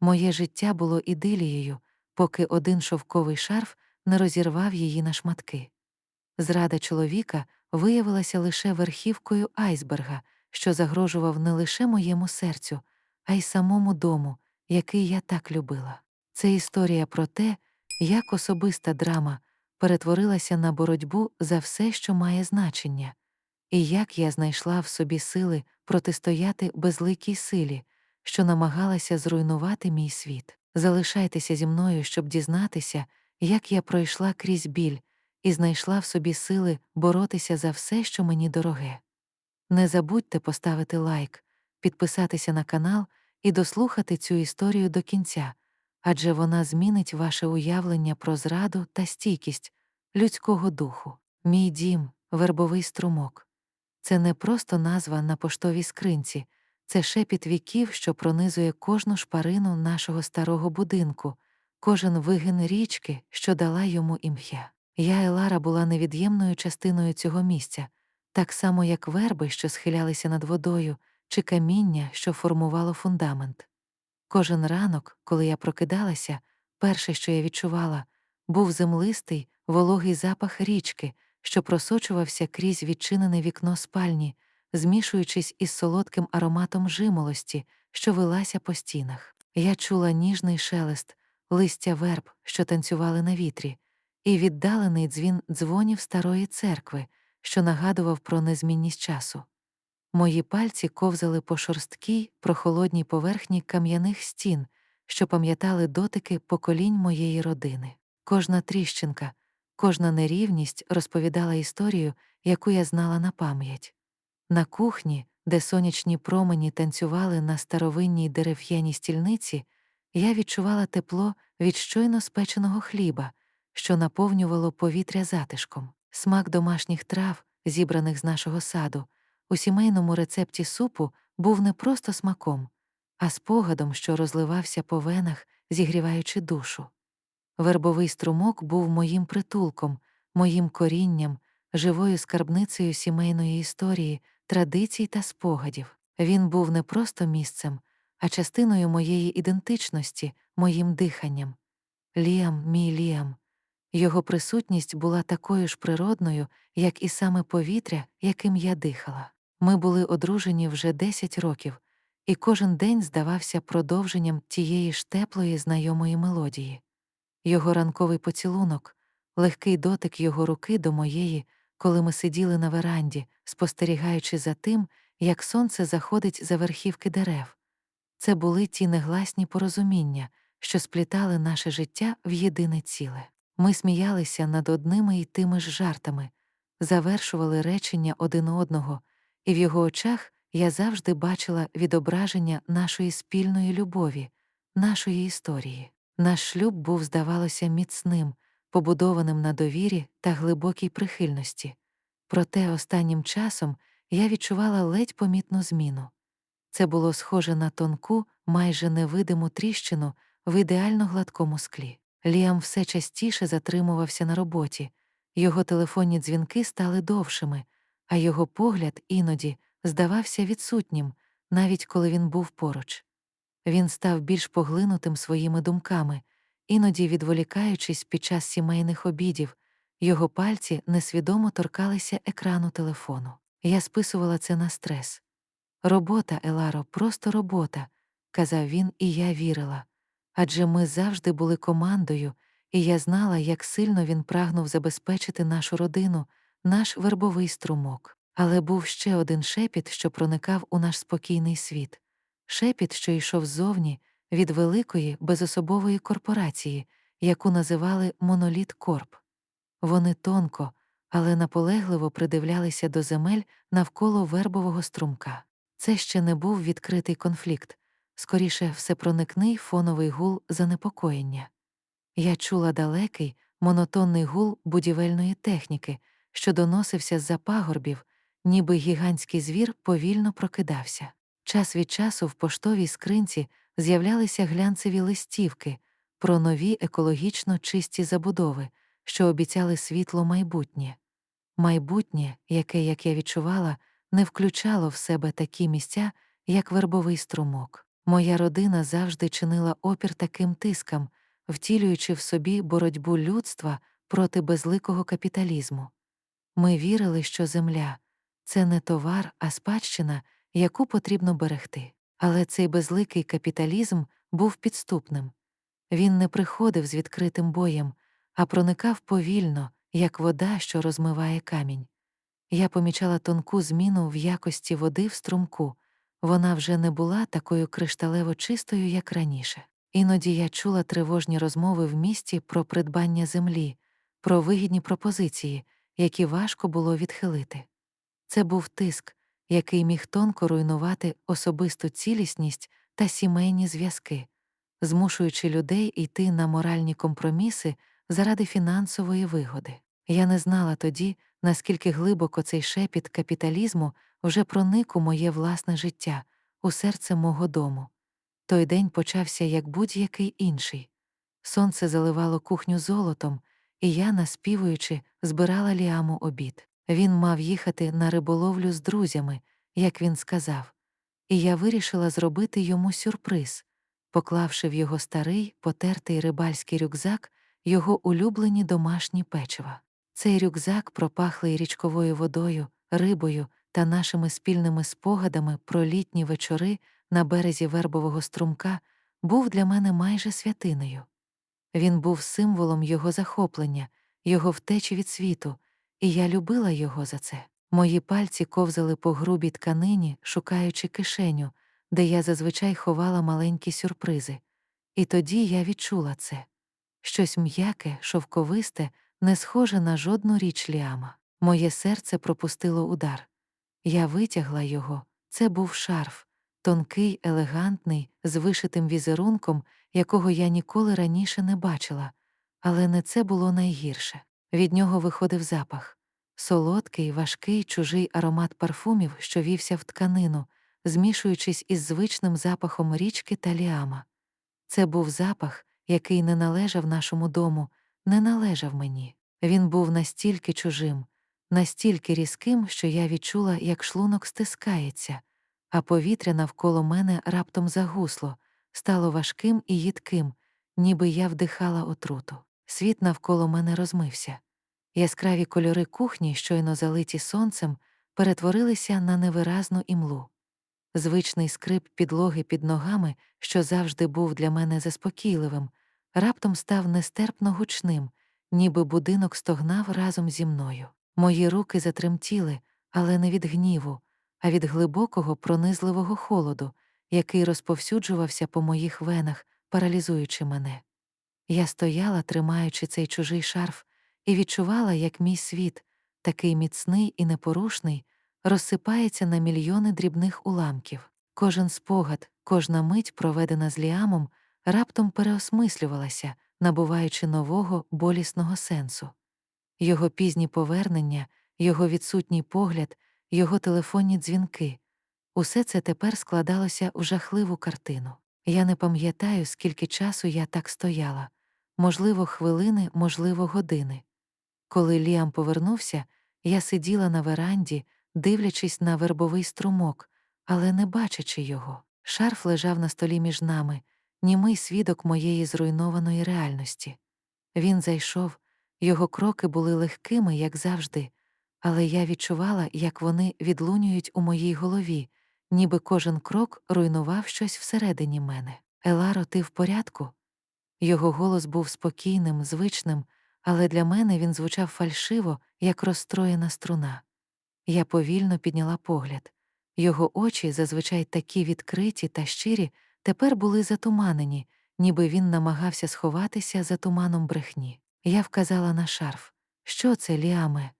Моє життя було ідилією, поки один шовковий шарф не розірвав її на шматки. Зрада чоловіка виявилася лише верхівкою айсберга, що загрожував не лише моєму серцю, а й самому дому, який я так любила. Це історія про те, як особиста драма перетворилася на боротьбу за все, що має значення, і як я знайшла в собі сили протистояти безликій силі, що намагалася зруйнувати мій світ. Залишайтеся зі мною, щоб дізнатися, як я пройшла крізь біль і знайшла в собі сили боротися за все, що мені дороге. Не забудьте поставити лайк, підписатися на канал і дослухати цю історію до кінця, адже вона змінить ваше уявлення про зраду та стійкість людського духу. Мій дім, вербовий струмок. Це не просто назва на поштовій скринці, це шепіт віків, що пронизує кожну шпарину нашого старого будинку, кожен вигин річки, що дала йому ім'я. Я Елара була невід'ємною частиною цього місця, так само як верби, що схилялися над водою, чи каміння, що формувало фундамент. Кожен ранок, коли я прокидалася, перше, що я відчувала, був землистий, вологий запах річки, що просочувався крізь відчинене вікно спальні, змішуючись із солодким ароматом жимолості, що вилася по стінах. Я чула ніжний шелест, листя верб, що танцювали на вітрі, і віддалений дзвін дзвонів старої церкви, що нагадував про незмінність часу. Мої пальці ковзали по шорсткій, прохолодній поверхні кам'яних стін, що пам'ятали дотики поколінь моєї родини. Кожна тріщинка, кожна нерівність розповідала історію, яку я знала на пам'ять. На кухні, де сонячні промені танцювали на старовинній дерев'яній стільниці, я відчувала тепло від щойно спеченого хліба, що наповнювало повітря затишком, смак домашніх трав, зібраних з нашого саду, у сімейному рецепті супу був не просто смаком, а спогадом, що розливався по венах, зігріваючи душу. Вербовий струмок був моїм притулком, моїм корінням, живою скарбницею сімейної історії, традицій та спогадів. Він був не просто місцем, а частиною моєї ідентичності, моїм диханням. Ліам, мій Ліам. Його присутність була такою ж природною, як і саме повітря, яким я дихала. Ми були одружені вже 10 років, і кожен день здавався продовженням тієї ж теплої знайомої мелодії. Його ранковий поцілунок, легкий дотик його руки до моєї, коли ми сиділи на веранді, спостерігаючи за тим, як сонце заходить за верхівки дерев. Це були ті негласні порозуміння, що сплітали наше життя в єдине ціле. Ми сміялися над одними й тими ж жартами, завершували речення один одного, і в його очах я завжди бачила відображення нашої спільної любові, нашої історії. Наш шлюб був, здавалося, міцним, побудованим на довірі та глибокій прихильності. Проте останнім часом я відчувала ледь помітну зміну. Це було схоже на тонку, майже невидиму тріщину в ідеально гладкому склі. Ліам все частіше затримувався на роботі, його телефонні дзвінки стали довшими, а його погляд іноді здавався відсутнім, навіть коли він був поруч. Він став більш поглинутим своїми думками, іноді відволікаючись під час сімейних обідів, його пальці несвідомо торкалися екрану телефону. Я списувала це на стрес. Робота, Еларо, просто робота, казав він, і я вірила. Адже ми завжди були командою, і я знала, як сильно він прагнув забезпечити нашу родину, наш вербовий струмок. Але був ще один шепіт, що проникав у наш спокійний світ шепіт, що йшов ззовні від великої безособової корпорації, яку називали Моноліт Корп. Вони тонко, але наполегливо придивлялися до земель навколо вербового струмка. Це ще не був відкритий конфлікт, скоріше всепроникний фоновий гул занепокоєння. Я чула далекий, монотонний гул будівельної техніки, що доносився з-за пагорбів, ніби гігантський звір повільно прокидався. Час від часу в поштовій скринці з'являлися глянцеві листівки про нові екологічно чисті забудови, що обіцяли світло майбутнє. Майбутнє, яке, як я відчувала, не включало в себе такі місця, як вербовий струмок. Моя родина завжди чинила опір таким тискам, втілюючи в собі боротьбу людства проти безликого капіталізму. Ми вірили, що земля це не товар, а спадщина, яку потрібно берегти. Але цей безликий капіталізм був підступним. Він не приходив з відкритим боєм, а проникав повільно, як вода, що розмиває камінь. Я помічала тонку зміну в якості води в струмку. Вона вже не була такою кришталево чистою, як раніше. Іноді я чула тривожні розмови в місті про придбання землі, про вигідні пропозиції, які важко було відхилити. Це був тиск, який міг тонко руйнувати особисту цілісність та сімейні зв'язки, змушуючи людей йти на моральні компроміси заради фінансової вигоди. Я не знала тоді, наскільки глибоко цей шепіт капіталізму вже проник у моє власне життя, у серце мого дому. Той день почався як будь-який інший. Сонце заливало кухню золотом, і я, наспівуючи, збирала ліаму обід. Він мав їхати на риболовлю з друзями, як він сказав, і я вирішила зробити йому сюрприз, поклавши в його старий, потертий рибальський рюкзак його улюблені домашні печива. Цей рюкзак, пропахлий річковою водою, рибою та нашими спільними спогадами про літні вечори на березі вербового струмка, був для мене майже святиною. Він був символом його захоплення, його втечі від світу, і я любила його за це. Мої пальці ковзали по грубій тканині, шукаючи кишеню, де я зазвичай ховала маленькі сюрпризи. І тоді я відчула це щось м'яке, шовковисте, не схоже на жодну річ ліама. Моє серце пропустило удар. Я витягла його. Це був шарф, тонкий, елегантний, з вишитим візерунком, якого я ніколи раніше не бачила, але не це було найгірше. Від нього виходив запах солодкий, важкий, чужий аромат парфумів, що вівся в тканину, змішуючись із звичним запахом річки та ліама. Це був запах, який не належав нашому дому, не належав мені. Він був настільки чужим, настільки різким, що я відчула, як шлунок стискається, а повітря навколо мене раптом загусло, стало важким і їдким, ніби я вдихала отруту. Світ навколо мене розмився. Яскраві кольори кухні, щойно залиті сонцем, перетворилися на невиразну імлу. Звичний скрип підлоги під ногами, що завжди був для мене заспокійливим, раптом став нестерпно гучним, ніби будинок стогнав разом зі мною. Мої руки затремтіли, але не від гніву, а від глибокого пронизливого холоду, який розповсюджувався по моїх венах, паралізуючи мене. Я стояла, тримаючи цей чужий шарф, і відчувала, як мій світ, такий міцний і непорушний, розсипається на мільйони дрібних уламків. Кожен спогад, кожна мить, проведена з ліамом, раптом переосмислювалася, набуваючи нового болісного сенсу. Його пізні повернення, його відсутній погляд, його телефонні дзвінки усе це тепер складалося у жахливу картину. Я не пам'ятаю, скільки часу я так стояла можливо, хвилини, можливо, години. Коли Ліам повернувся, я сиділа на веранді, дивлячись на вербовий струмок, але не бачачи його. Шарф лежав на столі між нами, німий свідок моєї зруйнованої реальності. Він зайшов, його кроки були легкими, як завжди, але я відчувала, як вони відлунюють у моїй голові, ніби кожен крок руйнував щось всередині мене. Еларо, ти в порядку? Його голос був спокійним, звичним, але для мене він звучав фальшиво, як розстроєна струна. Я повільно підняла погляд. Його очі, зазвичай такі відкриті та щирі, тепер були затуманені, ніби він намагався сховатися за туманом брехні. Я вказала на шарф. Що це, Ліаме?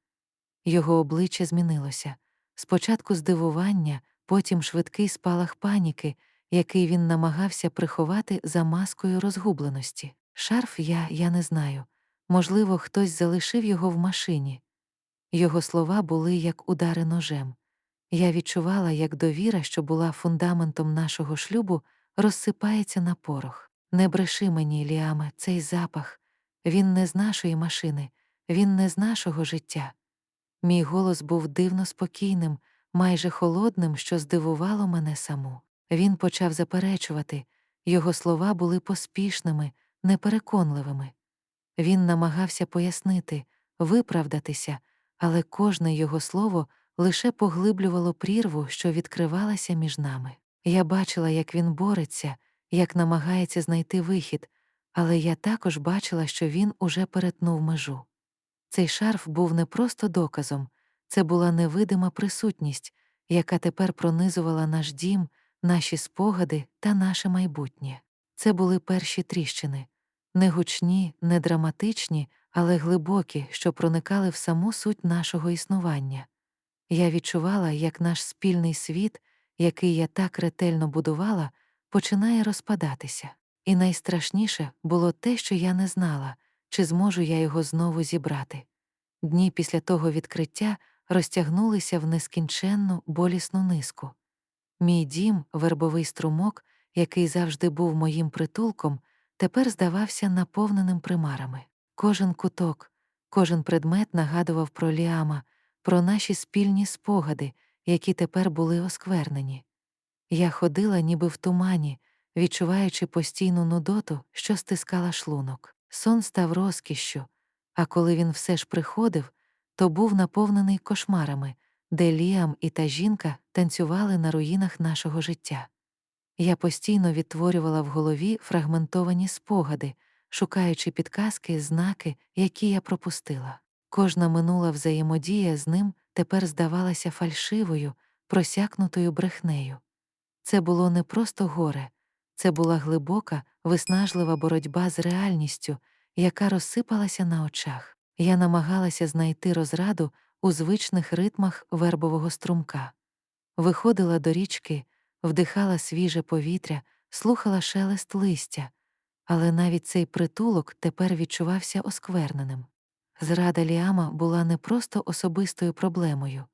Його обличчя змінилося. Спочатку здивування, потім швидкий спалах паніки, який він намагався приховати за маскою розгубленості. Шарф я, я не знаю. Можливо, хтось залишив його в машині. Його слова були як удари ножем. Я відчувала, як довіра, що була фундаментом нашого шлюбу, розсипається на порох. Не бреши мені, Ліаме, цей запах. Він не з нашої машини, він не з нашого життя. Мій голос був дивно спокійним, майже холодним, що здивувало мене саму. Він почав заперечувати, його слова були поспішними, непереконливими. Він намагався пояснити, виправдатися, але кожне його слово лише поглиблювало прірву, що відкривалася між нами. Я бачила, як він бореться, як намагається знайти вихід, але я також бачила, що він уже перетнув межу. Цей шарф був не просто доказом, це була невидима присутність, яка тепер пронизувала наш дім, наші спогади та наше майбутнє. Це були перші тріщини, не гучні, не драматичні, але глибокі, що проникали в саму суть нашого існування. Я відчувала, як наш спільний світ, який я так ретельно будувала, починає розпадатися. І найстрашніше було те, що я не знала, чи зможу я його знову зібрати. Дні після того відкриття розтягнулися в нескінченну болісну низку. Мій дім, вербовий струмок, який завжди був моїм притулком, тепер здавався наповненим примарами. Кожен куток, кожен предмет нагадував про Ліама, про наші спільні спогади, які тепер були осквернені. Я ходила ніби в тумані, відчуваючи постійну нудоту, що стискала шлунок. Сон став розкішшю, а коли він все ж приходив, то був наповнений кошмарами, де Ліам і та жінка танцювали на руїнах нашого життя. Я постійно відтворювала в голові фрагментовані спогади, шукаючи підказки, знаки, які я пропустила. Кожна минула взаємодія з ним тепер здавалася фальшивою, просякнутою брехнею. Це було не просто горе, це була глибока, виснажлива боротьба з реальністю, яка розсипалася на очах. Я намагалася знайти розраду у звичних ритмах вербового струмка. Виходила до річки, вдихала свіже повітря, слухала шелест листя, але навіть цей притулок тепер відчувався оскверненим. Зрада Ліама була не просто особистою проблемою,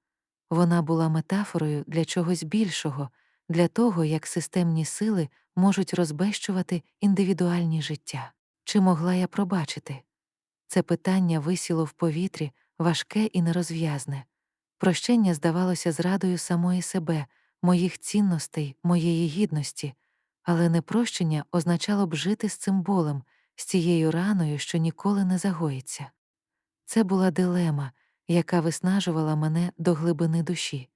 вона була метафорою для чогось більшого, для того, як системні сили можуть розбещувати індивідуальні життя. Чи могла я пробачити? Це питання висіло в повітрі, важке і нерозв'язне. Прощення здавалося зрадою самої себе, моїх цінностей, моєї гідності, але непрощення означало б жити з цим болем, з цією раною, що ніколи не загоїться. Це була дилема, яка виснажувала мене до глибини душі.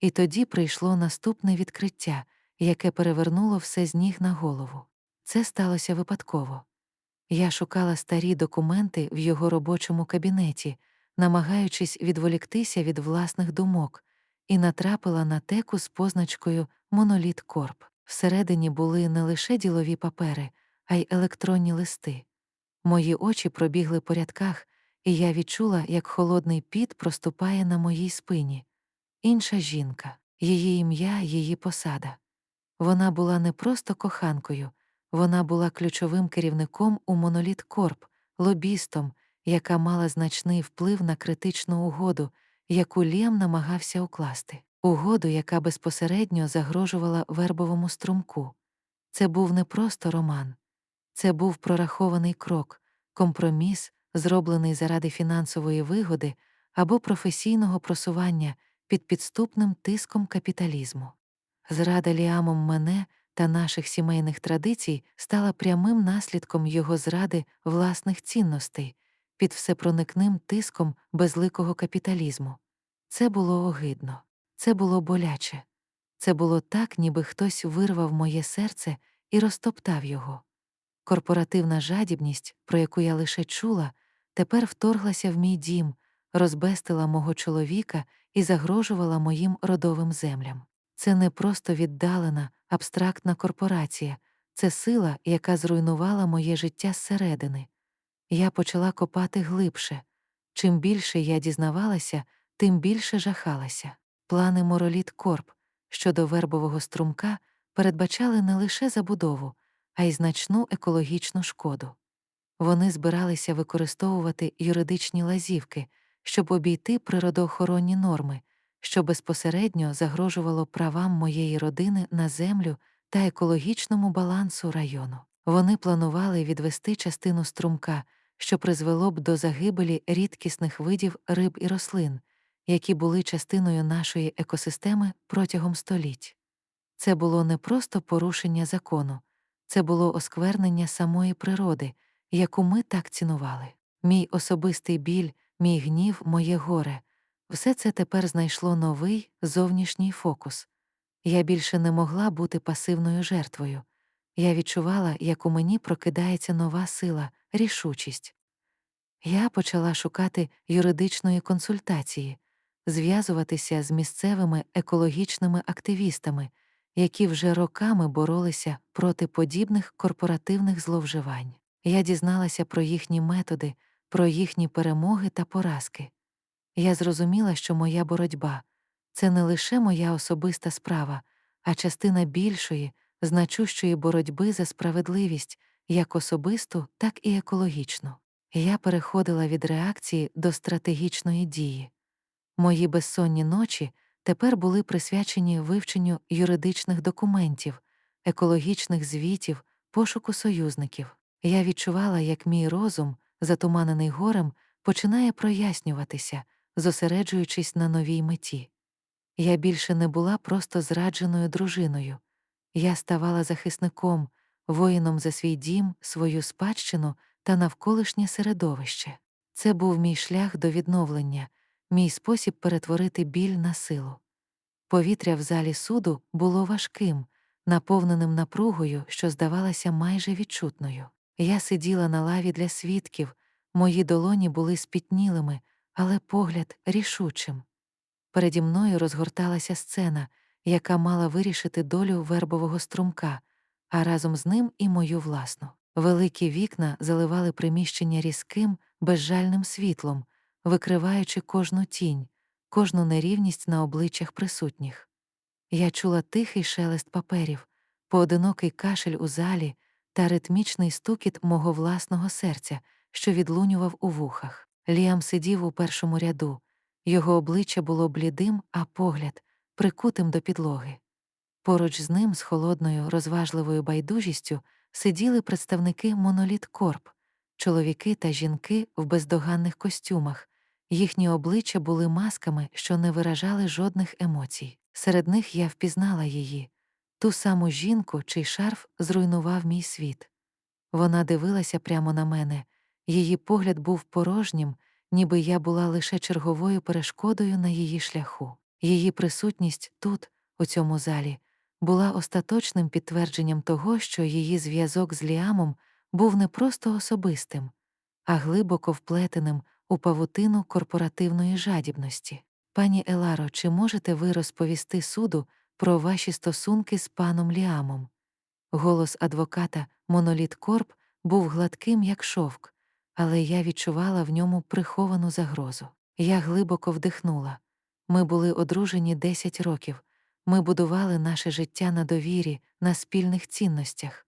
І тоді прийшло наступне відкриття, яке перевернуло все з ніг на голову. Це сталося випадково. Я шукала старі документи в його робочому кабінеті, намагаючись відволіктися від власних думок, і натрапила на теку з позначкою Моноліт Корп. Всередині були не лише ділові папери, а й електронні листи. Мої очі пробігли по рядках, і я відчула, як холодний піт проступає на моїй спині. Інша жінка, її ім'я, її посада. Вона була не просто коханкою, вона була ключовим керівником у Моноліт Корп, лобістом, яка мала значний вплив на критичну угоду, яку Лєм намагався укласти, угоду, яка безпосередньо загрожувала вербовому струмку. Це був не просто роман, це був прорахований крок, компроміс, зроблений заради фінансової вигоди або професійного просування під підступним тиском капіталізму. Зрада Ліамом мене та наших сімейних традицій стала прямим наслідком його зради власних цінностей під всепроникним тиском безликого капіталізму. Це було огидно, це було боляче, це було так, ніби хтось вирвав моє серце і розтоптав його. Корпоративна жадібність, про яку я лише чула, тепер вторглася в мій дім, розбестила мого чоловіка і загрожувала моїм родовим землям. Це не просто віддалена, абстрактна корпорація, це сила, яка зруйнувала моє життя зсередини. Я почала копати глибше. Чим більше я дізнавалася, тим більше жахалася. Плани Мороліт Корп щодо вербового струмка передбачали не лише забудову, а й значну екологічну шкоду. Вони збиралися використовувати юридичні лазівки, щоб обійти природоохоронні норми, що безпосередньо загрожувало правам моєї родини на землю та екологічному балансу району. Вони планували відвести частину струмка, що призвело б до загибелі рідкісних видів риб і рослин, які були частиною нашої екосистеми протягом століть. Це було не просто порушення закону, це було осквернення самої природи, яку ми так цінували. Мій особистий біль, мій гнів, моє горе все це тепер знайшло новий зовнішній фокус. Я більше не могла бути пасивною жертвою. Я відчувала, як у мені прокидається нова сила, рішучість. Я почала шукати юридичної консультації, зв'язуватися з місцевими екологічними активістами, які вже роками боролися проти подібних корпоративних зловживань. Я дізналася про їхні методи, про їхні перемоги та поразки. Я зрозуміла, що моя боротьба це не лише моя особиста справа, а частина більшої, значущої боротьби за справедливість, як особисту, так і екологічну. Я переходила від реакції до стратегічної дії. Мої безсонні ночі тепер були присвячені вивченню юридичних документів, екологічних звітів, пошуку союзників. Я відчувала, як мій розум, затуманений горем, починає прояснюватися, зосереджуючись на новій меті. Я більше не була просто зрадженою дружиною. Я ставала захисником, воїном за свій дім, свою спадщину та навколишнє середовище. Це був мій шлях до відновлення, мій спосіб перетворити біль на силу. Повітря в залі суду було важким, наповненим напругою, що здавалася майже відчутною. Я сиділа на лаві для свідків, мої долоні були спітнілими, але погляд рішучим. Переді мною розгорталася сцена, яка мала вирішити долю вербового струмка, а разом з ним і мою власну. Великі вікна заливали приміщення різким, безжальним світлом, викриваючи кожну тінь, кожну нерівність на обличчях присутніх. Я чула тихий шелест паперів, поодинокий кашель у залі та ритмічний стукіт мого власного серця, що відлунював у вухах. Ліам сидів у першому ряду, його обличчя було блідим, а погляд прикутим до підлоги. Поруч з ним, з холодною, розважливою байдужістю, сиділи представники Моноліт Корп, чоловіки та жінки в бездоганних костюмах. Їхні обличчя були масками, що не виражали жодних емоцій. Серед них я впізнала її, ту саму жінку, чий шарф зруйнував мій світ. Вона дивилася прямо на мене, її погляд був порожнім, ніби я була лише черговою перешкодою на її шляху. Її присутність тут, у цьому залі, була остаточним підтвердженням того, що її зв'язок з Ліамом був не просто особистим, а глибоко вплетеним у павутину корпоративної жадібності. Пані Еларо, чи можете ви розповісти суду про ваші стосунки з паном Ліамом? Голос адвоката Моноліт Корп був гладким, як шовк, але я відчувала в ньому приховану загрозу. Я глибоко вдихнула. Ми були одружені 10 років, ми будували наше життя на довірі, на спільних цінностях.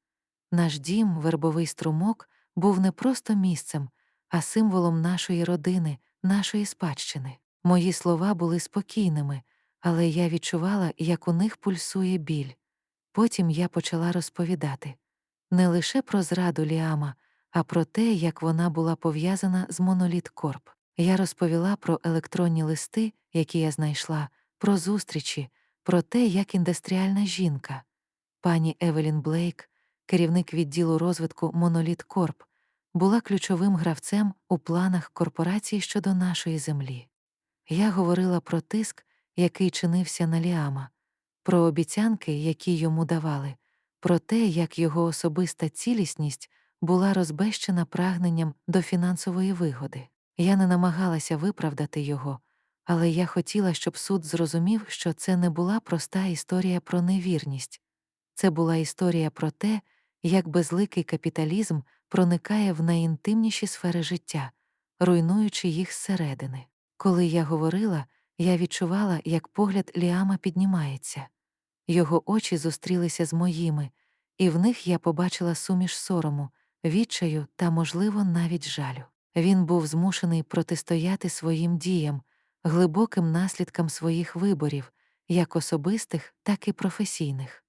Наш дім, вербовий струмок, був не просто місцем, а символом нашої родини, нашої спадщини. Мої слова були спокійними, але я відчувала, як у них пульсує біль. Потім я почала розповідати не лише про зраду Ліама, а про те, як вона була пов'язана з Моноліт Корп. Я розповіла про електронні листи, які я знайшла, про зустрічі, про те, як індустріальна жінка, пані Евелін Блейк, керівник відділу розвитку Моноліт Корп, була ключовим гравцем у планах корпорації щодо нашої землі. Я говорила про тиск, який чинився на Ліама, про обіцянки, які йому давали, про те, як його особиста цілісність була розбещена прагненням до фінансової вигоди. Я не намагалася виправдати його, але я хотіла, щоб суд зрозумів, що це не була проста історія про невірність, це була історія про те, як безликий капіталізм проникає в найінтимніші сфери життя, руйнуючи їх зсередини. Коли я говорила, я відчувала, як погляд Ліама піднімається. Його очі зустрілися з моїми, і в них я побачила суміш сорому, відчаю та, можливо, навіть жалю. Він був змушений протистояти своїм діям, глибоким наслідкам своїх виборів, як особистих, так і професійних.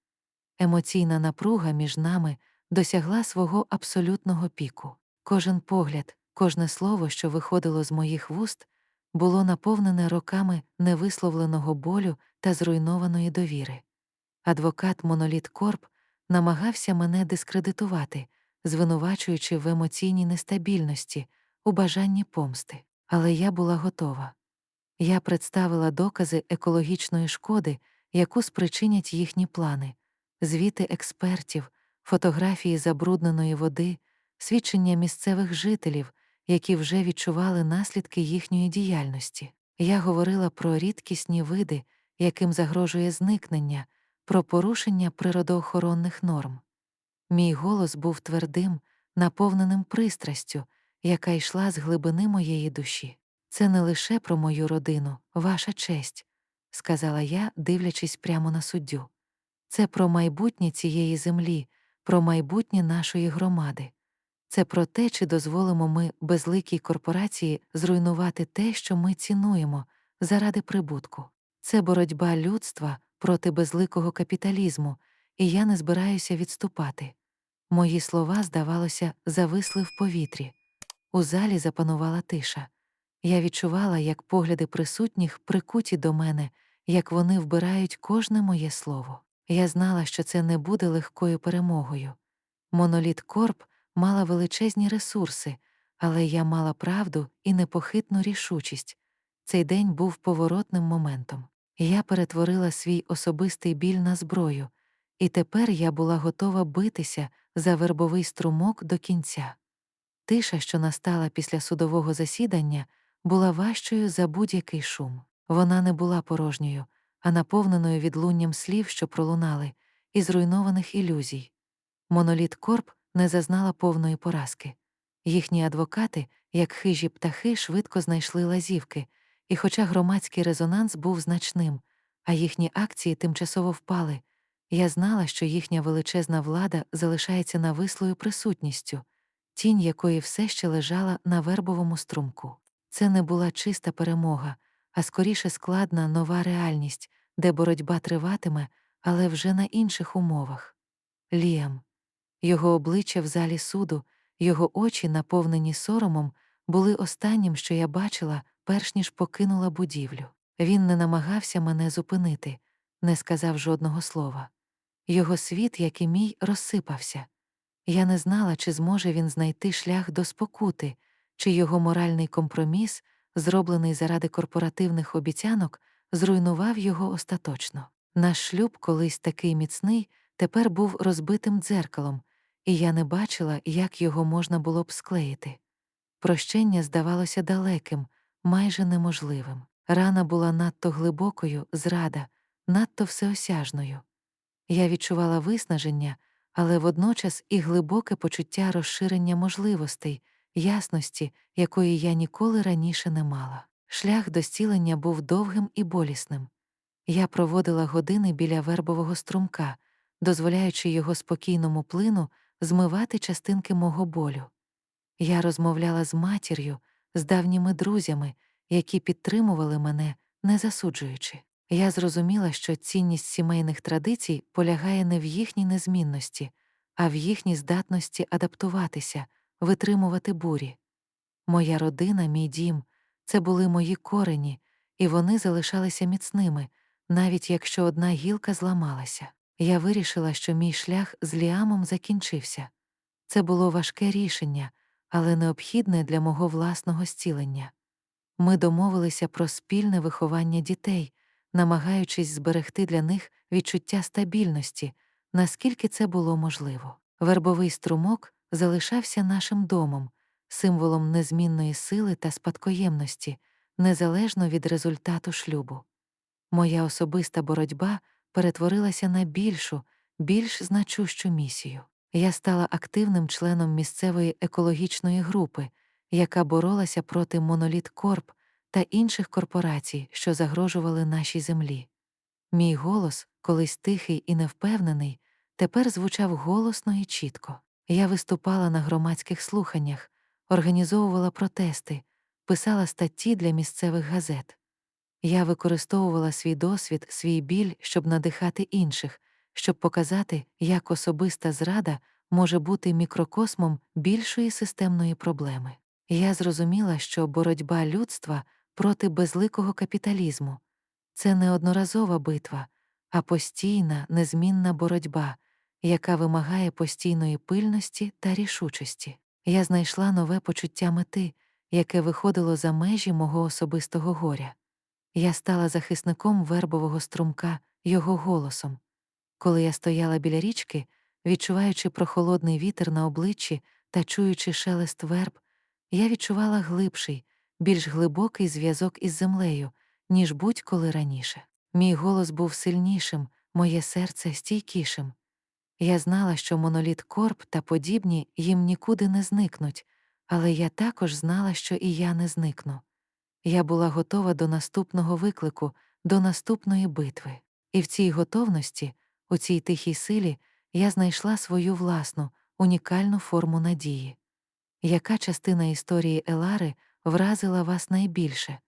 Емоційна напруга між нами досягла свого абсолютного піку. Кожен погляд, кожне слово, що виходило з моїх вуст, було наповнене роками невисловленого болю та зруйнованої довіри. Адвокат Моноліт Корп намагався мене дискредитувати, звинувачуючи в емоційній нестабільності, у бажанні помсти. Але я була готова. Я представила докази екологічної шкоди, яку спричинять їхні плани, звіти експертів, фотографії забрудненої води, свідчення місцевих жителів, які вже відчували наслідки їхньої діяльності. Я говорила про рідкісні види, яким загрожує зникнення, про порушення природоохоронних норм. Мій голос був твердим, наповненим пристрастю, яка йшла з глибини моєї душі. Це не лише про мою родину, ваша честь, сказала я, дивлячись прямо на суддю. Це про майбутнє цієї землі, про майбутнє нашої громади. Це про те, чи дозволимо ми безликій корпорації зруйнувати те, що ми цінуємо, заради прибутку. Це боротьба людства проти безликого капіталізму, і я не збираюся відступати. Мої слова, здавалося, зависли в повітрі. У залі запанувала тиша. Я відчувала, як погляди присутніх прикуті до мене, як вони вбирають кожне моє слово. Я знала, що це не буде легкою перемогою. Моноліт Корп мала величезні ресурси, але я мала правду і непохитну рішучість. Цей день був поворотним моментом. Я перетворила свій особистий біль на зброю, і тепер я була готова битися за вербовий струмок до кінця. Тиша, що настала після судового засідання, була важчою за будь-який шум. Вона не була порожньою, а наповненою відлунням слів, що пролунали, і зруйнованих ілюзій. Моноліт Корп не зазнала повної поразки. Їхні адвокати, як хижі птахи, швидко знайшли лазівки, і хоча громадський резонанс був значним, а їхні акції тимчасово впали, я знала, що їхня величезна влада залишається навислою присутністю, тінь якої все ще лежала на вербовому струмку. Це не була чиста перемога, а скоріше складна нова реальність, де боротьба триватиме, але вже на інших умовах. Ліам. Його обличчя в залі суду, його очі, наповнені соромом, були останнім, що я бачила, перш ніж покинула будівлю. Він не намагався мене зупинити, не сказав жодного слова. Його світ, як і мій, розсипався. Я не знала, чи зможе він знайти шлях до спокути, чи його моральний компроміс, зроблений заради корпоративних обіцянок, зруйнував його остаточно. Наш шлюб, колись такий міцний, тепер був розбитим дзеркалом, і я не бачила, як його можна було б склеїти. Прощення здавалося далеким, майже неможливим. Рана була надто глибокою, зрада, надто всеосяжною. Я відчувала виснаження, але водночас і глибоке почуття розширення можливостей, ясності, якої я ніколи раніше не мала. Шлях до зцілення був довгим і болісним. Я проводила години біля вербового струмка, дозволяючи його спокійному плину змивати частинки мого болю. Я розмовляла з матір'ю, з давніми друзями, які підтримували мене, не засуджуючи. Я зрозуміла, що цінність сімейних традицій полягає не в їхній незмінності, а в їхній здатності адаптуватися, витримувати бурі. Моя родина, мій дім це були мої корені, і вони залишалися міцними, навіть якщо одна гілка зламалася. Я вирішила, що мій шлях з Ліамом закінчився. Це було важке рішення, але необхідне для мого власного зцілення. Ми домовилися про спільне виховання дітей, намагаючись зберегти для них відчуття стабільності, наскільки це було можливо. Вербовий струмок залишався нашим домом, символом незмінної сили та спадкоємності, незалежно від результату шлюбу. Моя особиста боротьба перетворилася на більшу, більш значущу місію. Я стала активним членом місцевої екологічної групи, яка боролася проти Моноліт Корп та інших корпорацій, що загрожували нашій землі. Мій голос, колись тихий і невпевнений, тепер звучав голосно і чітко. Я виступала на громадських слуханнях, організовувала протести, писала статті для місцевих газет. Я використовувала свій досвід, свій біль, щоб надихати інших, щоб показати, як особиста зрада може бути мікрокосмом більшої системної проблеми. Я зрозуміла, що боротьба людства проти безликого капіталізму це не одноразова битва, а постійна, незмінна боротьба, яка вимагає постійної пильності та рішучості. Я знайшла нове почуття мети, яке виходило за межі мого особистого горя. Я стала захисником вербового струмка, його голосом. Коли я стояла біля річки, відчуваючи прохолодний вітер на обличчі та чуючи шелест верб, я відчувала глибший, більш глибокий зв'язок із землею, ніж будь-коли раніше. Мій голос був сильнішим, моє серце стійкішим. Я знала, що моноліт Корп та подібні їм нікуди не зникнуть, але я також знала, що і я не зникну. Я була готова до наступного виклику, до наступної битви. І в цій готовності, у цій тихій силі, я знайшла свою власну, унікальну форму надії. Яка частина історії Елари вразила вас найбільше?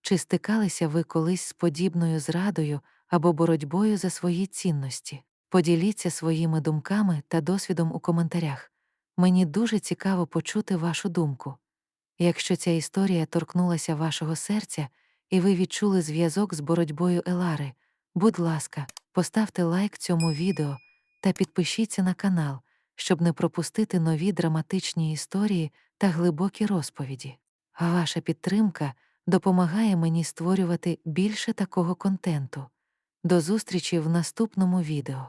Чи стикалися ви колись з подібною зрадою або боротьбою за свої цінності? Поділіться своїми думками та досвідом у коментарях. Мені дуже цікаво почути вашу думку. Якщо ця історія торкнулася вашого серця, і ви відчули зв'язок з боротьбою Елари, будь ласка, поставте лайк цьому відео та підпишіться на канал, щоб не пропустити нові драматичні історії та глибокі розповіді. Ваша підтримка допомагає мені створювати більше такого контенту. До зустрічі в наступному відео.